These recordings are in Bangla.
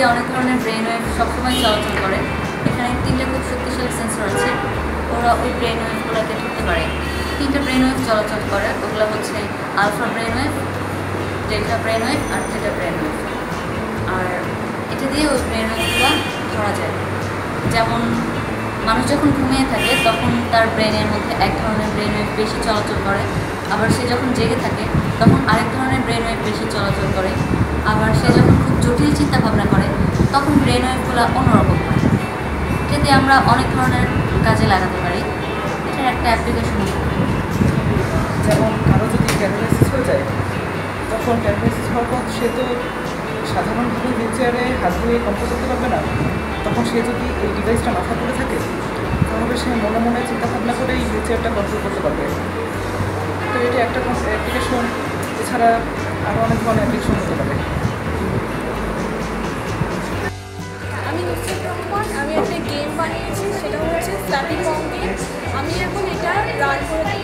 দিয়ে অনেক ধরনের ব্রেন ওয়েভ সবসময় চলাচল করে। এখানে তিনটে খুব শক্তিশালী সেন্সর আছে। ওরা ওই ব্রেন ওয়েভগুলোকে ধরতে পারে। তিনটা ব্রেন ওয়েভ চলাচল করে। ওগুলো হচ্ছে alpha brain wave delta brain wave আর থিটা ব্রেন ওয়েভ আর এটা দিয়ে ওই ব্রেন ওয়েভগুলো ধরা যায়। যেমন মানুষ যখন ঘুমিয়ে থাকে, তখন তার ব্রেনের মধ্যে এক ধরনের ব্রেন ওয়েভ বেশি চলাচল করে। আবার সে যখন জেগে থাকে, তখন আরেক ধরনের ব্রেন ওয়েভ বেশি চলাচল করে। আবার সে যখন জটিল চিন্তা ভাবনা করে, তখন ব্রেন ওয়েভগুলো অন্যরকম হয়। এটাতে আমরা অনেক ধরনের কাজে লাগাতে পারি। এটার একটা অ্যাপ্লিকেশন যেমন কারও যদি প্যারালাইসিস হয়ে যায়, তখন প্যারালাইসিস হওয়ার পর সে তো সাধারণভাবে হুইল হাত ধুয়ে কন্ট্রোল করতে পারবে না। তখন সে যদি এই ডিভাইসটা মাথা করে থাকে, তাহলে সে মনে মনে চিন্তা ভাবনা করে এই হুইল চেয়ারটা কন্ট্রোল করতে পারবে। তো এটা একটা অ্যাপ্লিকেশন, এছাড়া আরও অনেক ধরনের অ্যাপ্লিকেশন হতে পারে। আমি নুসরাত রহমান আমি একটা গেম বানিয়েছি, সেটা হচ্ছে ফ্ল্যাপি কম গেম আমি এখন এটা রান করে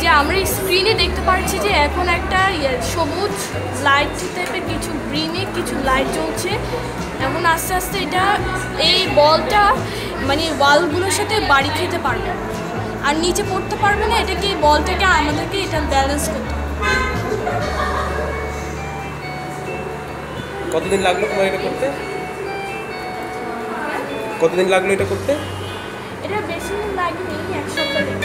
যে আমরা স্ক্রিনে দেখতে পাচ্ছি যে এখন একটা ইয়ে সবুজ লাইট টাইপের কিছু গ্রিনে কিছু লাইট জ্বলছে। এখন আস্তে আস্তে এটা, এই বলটা মানে ওয়ালগুলোর সাথে বাড়ি খেতে পারবে। আর নিচে পড়তে পারবে না, এটাকে এই বলটাকে আমাদেরকে এটা ব্যালেন্স করতে হবে। কতদিন লাগল তোমার এটা করতে? কতদিন লাগল এটা করতে? এটা বেশি দিন লাগেনি, এক সপ্তাহ